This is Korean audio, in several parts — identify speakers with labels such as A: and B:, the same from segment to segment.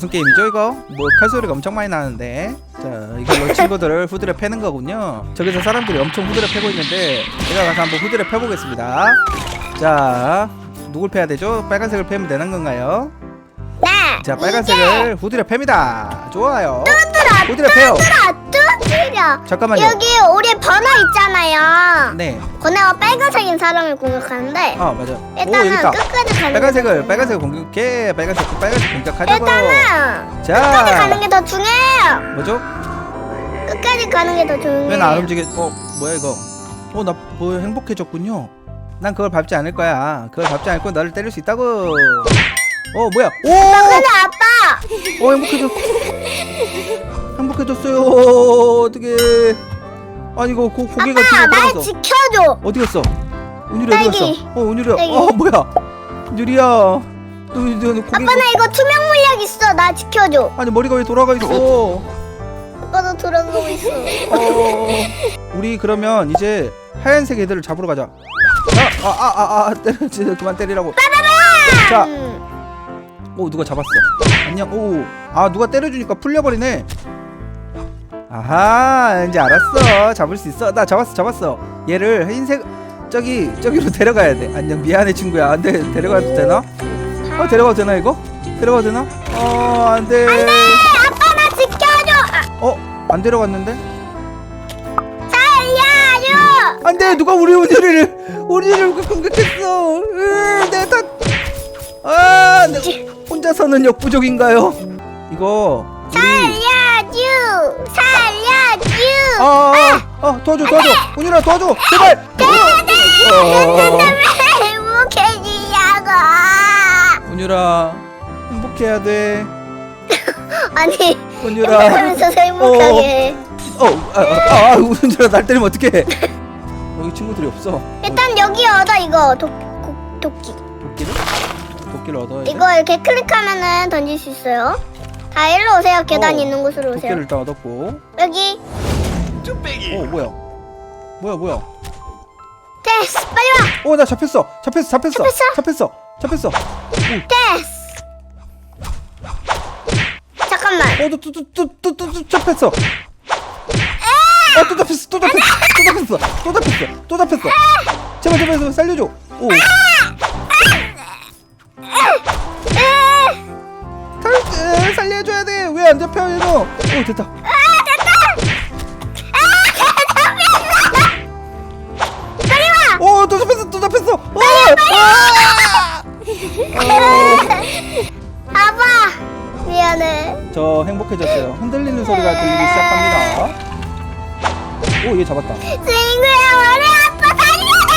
A: 무슨 게임이죠 이거? 뭐 칼소리가 엄청 많이 나는데 자 이걸로 친구들을 후드려 패는 거군요 저기서 사람들이 엄청 후드려 패고 있는데 제가 가서 한번 후드려 패보겠습니다 자 누굴 패야 되죠? 빨간색을 패면 되는 건가요?
B: 네.
A: 자 빨간색을 후드려 팹니다 좋아요 후드려 패요
B: 뚜드려.
A: 잠깐만요
B: 여기 우리 번호 있잖아요.
A: 네
B: 번호가 빨간색인 사람을 공격하는데
A: 아 맞아 오 여기
B: 일단은
A: 있다
B: 끝까지 가는
A: 빨간색을
B: 게
A: 빨간색을 공격해 빨간색 빨간색 공격하자고
B: 일단은 끝까지
A: 자
B: 가는 게 더 중요해요.
A: 뭐죠?
B: 끝까지 가는 게 더 중요해요.
A: 왜 나 안 움직여? 어 뭐야 이거? 어 나 뭐 행복해졌군요. 난 그걸 밟지 않을 거야. 그걸 밟지 않고 너를 때릴 수 있다고. 어 뭐야? 오!
B: 근데 아빠
A: 어 행복해졌. 행복해졌어요. 어떻게? 아니 이거 고, 고개가
B: 아빠
A: 뒤로
B: 날
A: 떨어져.
B: 지켜줘.
A: 어디 갔어? 은유리 어디
B: 딸기.
A: 갔어? 어 은유리야.
B: 딸기.
A: 어 뭐야? 은유리야. 너, 너, 너 고개.
B: 아빠 나 이거 투명 물약 있어. 나 지켜줘.
A: 아니 머리가 왜 돌아가 있어?
B: 아빠도 돌아가고 있어.
A: 어, 우리 그러면 이제 하얀색 애들을 잡으러 가자. 아, 아, 아, 아, 아 진짜 그만 때리라고. 자,
B: 음.
A: 오 누가 잡았어. 안녕. 오, 아 누가 때려주니까 풀려버리네. 아하, 이제 알았어. 잡을 수 있어. 나 잡았어, 잡았어. 얘를 흰색 저기 저기로 데려가야 돼. 안녕, 미안해 친구야. 안돼, 데려가도 되나? 어, 데려가도 되나 이거? 데려가도 되나? 어, 안돼.
B: 아빠 나 지켜줘. 아,
A: 어, 안 데려갔는데?
B: 살려줘.
A: 안돼 누가 우리 우리를 우리를 공격했어 으, 내가 다아 혼자서는 역부족인가요 이거 우리
B: 살려줘. 살려줘.
A: 아 아 아, 도와줘 도와줘. 운이라 도와줘. 제발. 어,
B: 행복해지냐고.
A: 운유라 행복해야 돼.
B: 아니
A: 운유라.
B: 행복하면서 행복하게.
A: 어 아아 운유라 날 때리면 어떡해. 여기 친구들이 없어.
B: 일단 여기 얻어 이거. 도, 고, 도끼.
A: 도끼를? 도끼를 얻어야 돼.
B: 이거 이렇게 클릭하면은 던질 수 있어요. 다 일로 오세요. 계단
A: 어,
B: 있는 곳으로 오세요.
A: 도끼를 일단 얻었고.
B: 여기.
A: 어 뭐야? 뭐야 뭐야?
B: 됐어. 빨리 와.
A: 어나 잡혔어. 잡혔어 잡혔어.
B: 잡혔어?
A: 잡혔어. 잡혔어.
B: 됐어. 잠깐만.
A: 어또또또또또 잡혔어. 어또 잡혔어 또 잡혔어. 또 잡혔어. 또 잡혔어. 또 잡혔어. 제발 제발 제발 살려줘. 오. 살, 에, 살려줘야 돼. 왜 안 잡혀 이거? 오 됐다.
B: 빨리 와.
A: 오또 잡혔어 또 잡혔어. 오 아!
B: 아빠. 미안해.
A: 저 행복해졌어요. 흔들리는 소리가 들리기 시작합니다. 오 얘 잡았다.
B: 친구야, 우리 아빠 살려줘.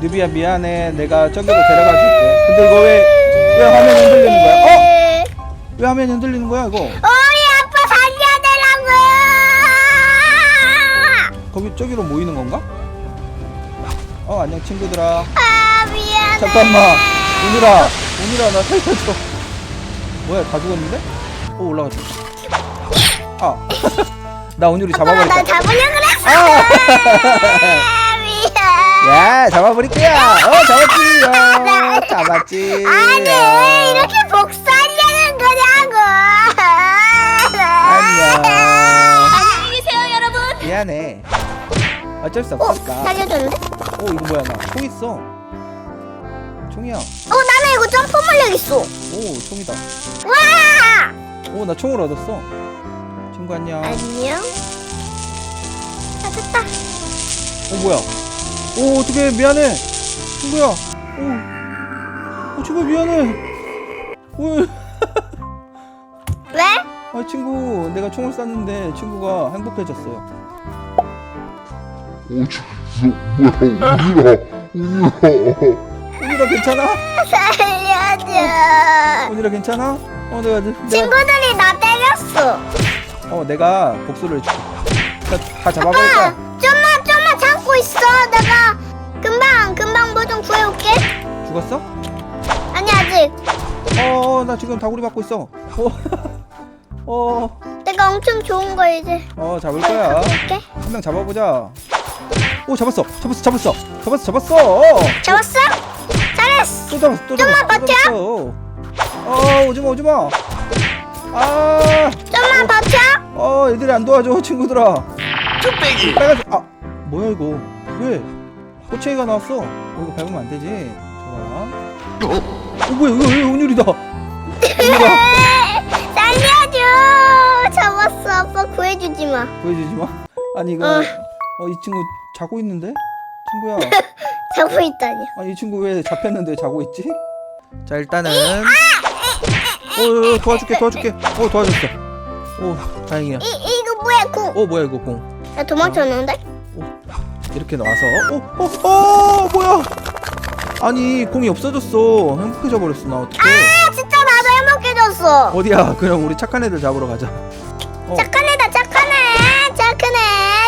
A: 뉴비야 미안해. 내가 저기로 데려가 줄게. 근데 이거 왜 왜 화면 흔들리는 거야 어? 왜 화면 흔들리는 거야 이거
B: 우리 아빠 살려달라고.
A: 거기 저기로 모이는 건가? 어 안녕 친구들아
B: 아 미안해.
A: 잠깐만 운이라 운이라 나 살려줘 뭐야 다 죽었는데? 오 올라갔다 아나 운율이
B: 아빠가 날
A: 잡아버릴까
B: 잡으려 그랬어.
A: 아! 야 잡아버릴 거야 어 잡았지 어, 잡았지
B: 아니
A: 어.
B: 이렇게 복수하려는 거냐고.
A: 안녕
B: 안녕히 계세요 여러분.
A: 미안해 어쩔 수
B: 어
A: 없었다
B: 살려줬는데?
A: 오 이거 뭐야 나 총 있어 총이야
B: 어 나는 이거 점프 물력 있어.
A: 오 총이다
B: 와.
A: 오 나 총을 얻었어 친구 안녕
B: 안녕. 아 됐다.
A: 어 뭐야 오 어떡해 미안해 친구야 오, 오 친구 미안해 오,
B: 왜?
A: 아 친구 내가 총을 쐈는데 친구가 행복해졌어요
C: 오, 진짜 뭐야, 우리라, 우리라.
A: 언니라 괜찮아?
B: 살려줘.
A: 언니라 괜찮아? 어 내가 내가
B: 친구들이 나 때렸어.
A: 어 내가 복수를 해줄게 다, 다 잡아버릴 거야
B: 있어. 내가 금방 금방 뭐 좀 구해올게.
A: 죽었어?
B: 아니 아직.
A: 어 나 지금 다구리 받고 있어 어, 어,
B: 내가 엄청 좋은 거 이제.
A: 어 잡을 거야
B: 구해올게.
A: 한 명 잡아보자 오 잡았어 잡았어 잡았어 잡았어 잡았어
B: 잡았어? 잘했어.
A: 잡았어 또 잡았어 또 잡았어 어 오지마 오지마 아
B: 좀만 버텨.
A: 어 애들이 안 도와줘 친구들아 뚝배기 빨간색 아 뭐야 이거 왜? 꼬챙이가 나왔어. 어, 이거 밟으면 안 되지. 좋아 어 뭐야 이거 왜 운율이다?
B: 살려줘. 잡았어. 아빠 구해주지 마.
A: 보여주지 마? 아니 이거
B: 어.
A: 어 이 친구 자고 있는데? 친구야.
B: 자고 있다니.
A: 아니 이 친구 왜 잡혔는데 자고 있지? 자 일단은. 어, 어, 어 도와줄게 도와줄게. 어 도와줬어. 오 다행이야.
B: 이 이거 뭐야 공?
A: 어 뭐야 이거 공?
B: 나 도망쳤는데?
A: 이렇게 나와서 어, 어, 어, 뭐야? 아니 공이 없어졌어. 행복해져 버렸어. 나 어떡해?
B: 아 진짜 나도 행복해졌어.
A: 어디야? 그럼 우리 착한 애들 잡으러 가자. 어,
B: 착한 애다 착하네 착하네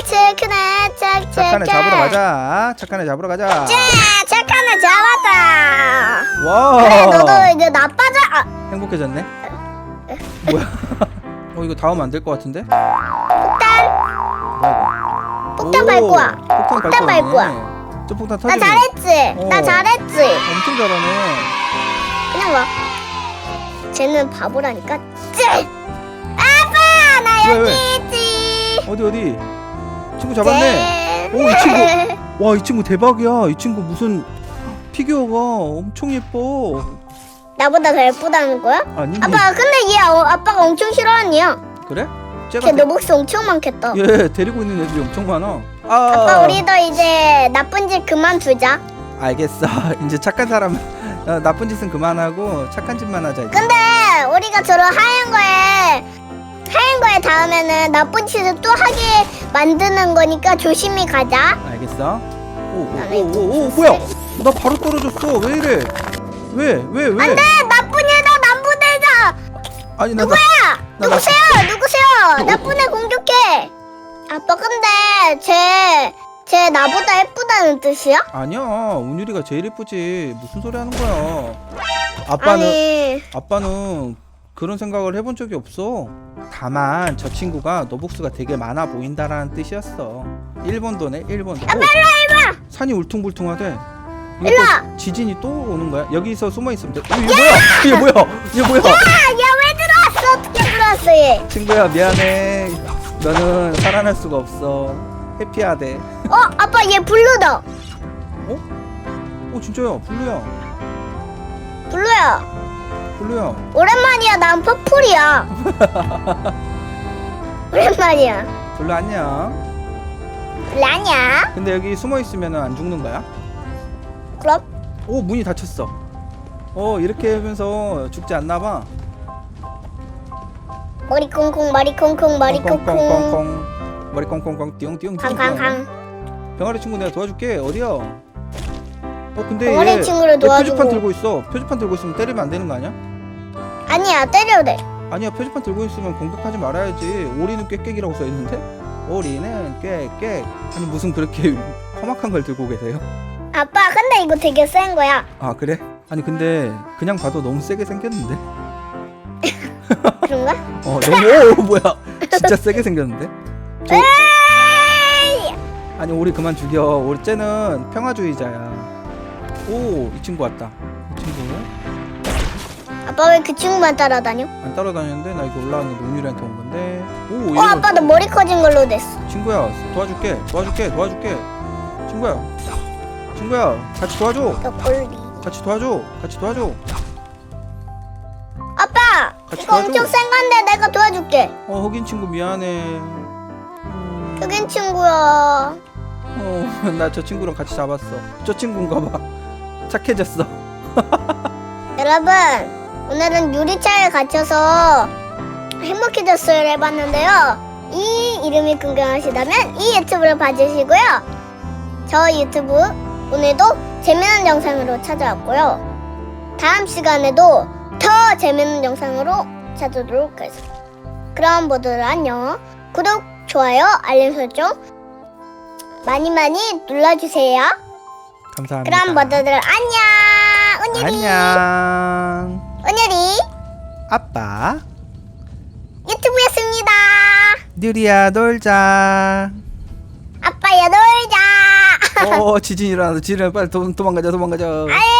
B: 착하네 착
A: 착한 애 잡으러 가자. 착한 애 잡으러 가자.
B: 자 착한 애 잡았다.
A: 와.
B: 그래 너도 이제 나빠져. 아,
A: 행복해졌네. 뭐야? 어 이거 닿으면 안될 것 같은데?
B: 폭탄.
A: 뭐야 이거?
B: 폭탄.
A: 폭탄 밟고 왔네. 저 폭탄
B: 나
A: 터지네.
B: 잘했지. 나
A: 어.
B: 잘했지.
A: 엄청 잘하네.
B: 그냥 와. 쟤는 바보라니까. 쯔. 아빠 나
A: 왜,
B: 여기
A: 왜?
B: 있지.
A: 어디 어디? 친구 잡았네.
B: 쯔.
A: 오, 이 친구. 와 이 친구 대박이야. 이 친구 무슨 피규어가 엄청 예뻐.
B: 나보다 더 예쁘다는 거야?
A: 아니
B: 아빠 근데 얘 어, 아빠가 엄청 싫어하는 얘야.
A: 그래?
B: 걔
A: 쟤가
B: 너복스 엄청 많겠다.
A: 얘 데리고 있는 애들이 엄청 많아. 아,
B: 아빠 우리도 이제 나쁜 짓 그만 두자.
A: 알겠어. 이제 착한 사람 어, 나쁜 짓은 그만하고 착한 짓만 하자. 이제.
B: 근데 우리가 저런 하얀 거에 하얀 거에 닿으면은 나쁜 짓을 또 하게 만드는 거니까 조심히 가자.
A: 알겠어.
B: 나는 이거
A: 오오 오 오 뭐야? 나 바로 떨어졌어. 왜 이래? 왜? 왜? 왜?
B: 안돼 나쁜 애다 남부대자.
A: 아니 나
B: 누구야?
A: 나-
B: 누구세요? 누구세요? 나쁜 애 공격해. 아빠 근데 쟤, 쟤 나보다 예쁘다는 뜻이야?
A: 아니야. 운율이가 제일 예쁘지. 무슨 소리 하는 거야? 아빠는
B: 아니
A: 아빠는 그런 생각을 해본 적이 없어. 다만 저 친구가 노복수가 되게 많아 보인다라는 뜻이었어. 1번도네 1번도. 아빠 일로 와 산이 울퉁불퉁하대. 이거 또. 지진이 또 오는 거야? 여기서 숨어 있으면 돼. 어, 이게 뭐야? 이게 뭐야? 이게 뭐야?
B: 들어왔어 얘?
A: 친구야 미안해. 너는 살아날 수가 없어. 해피하대.
B: 어 아빠 얘 블루다.
A: 어 진짜야 블루야.
B: 블루야.
A: 블루야.
B: 오랜만이야 난 퍼플이야. 오랜만이야.
A: 블루 안녕.
B: 블루 아니야?
A: 근데 여기 숨어 있으면 안 죽는 거야?
B: 그럼
A: 오 문이 닫혔어. 어 이렇게 하면서 죽지 않나 봐.
B: 머리 콩콩 머리 콩콩 머리 콩콩
A: 머리 콩콩콩 띠용띠용
B: 캉캉캉.
A: 병아리 친구 내가 도와줄게 어디야? 어 근데
B: 병아리
A: 얘,
B: 친구를
A: 얘
B: 도와주고.
A: 표지판 들고 있어. 표지판 들고 있으면 때리면 안 되는 거 아니야?
B: 아니야 때려도 돼.
A: 아니야 표지판 들고 있으면 공격하지 말아야지. 오리는 꾀꾀기라고 써 있는데 오리는 꾀꾀 아니 무슨 그렇게 험악한 걸 들고 계세요?
B: 아빠 근데 이거 되게 센 거야.
A: 아 그래? 아니 근데 그냥 봐도 너무 세게 생겼는데?
B: 그런가?
A: 어 너무 오 뭐야? 진짜 세게 생겼는데? 저,
B: 에이!
A: 아니 우리 그만 죽여. 우리 쟤는 평화주의자야. 오 이 친구 왔다. 이 친구
B: 아빠 왜 그 친구만 따라다녀?
A: 안 따라다녔는데 나 이거 올라왔는데 온유리한테 온 건데.
B: 오어
A: 얘가
B: 아빠 너 머리 커진 걸로 됐어.
A: 친구야 도와줄게 도와줄게 도와줄게. 친구야 친구야 같이 도와줘.
B: 너 꼴리.
A: 같이 도와줘. 같이 도와줘. 같이
B: 이거
A: 도와줘.
B: 엄청 센 건데 내가 도와줄게.
A: 어 흑인 친구 미안해. 음,
B: 흑인 친구야.
A: 어 나 저 친구랑 같이 잡았어. 저 친구인가 봐. 착해졌어.
B: 여러분 오늘은 유리차에 갇혀서 행복해졌어요를 해봤는데요. 이 이름이 궁금하시다면 이 유튜브를 봐주시고요. 저 유튜브 오늘도 재밌는 영상으로 찾아왔고요. 다음 시간에도 더 재밌는 영상으로 찾아오도록 하겠습니다. 그럼 모두들 안녕. 구독, 좋아요, 알림 설정 많이 많이 눌러주세요.
A: 감사합니다.
B: 그럼 모두들 안녕. 은율이,
A: 안녕.
B: 은율이
A: 아빠.
B: 유튜브였습니다.
A: 느리야 놀자.
B: 아빠야 놀자.
A: 어 지진 일어나서 지진 빨리 도, 도망가자 도망가자.
B: 아유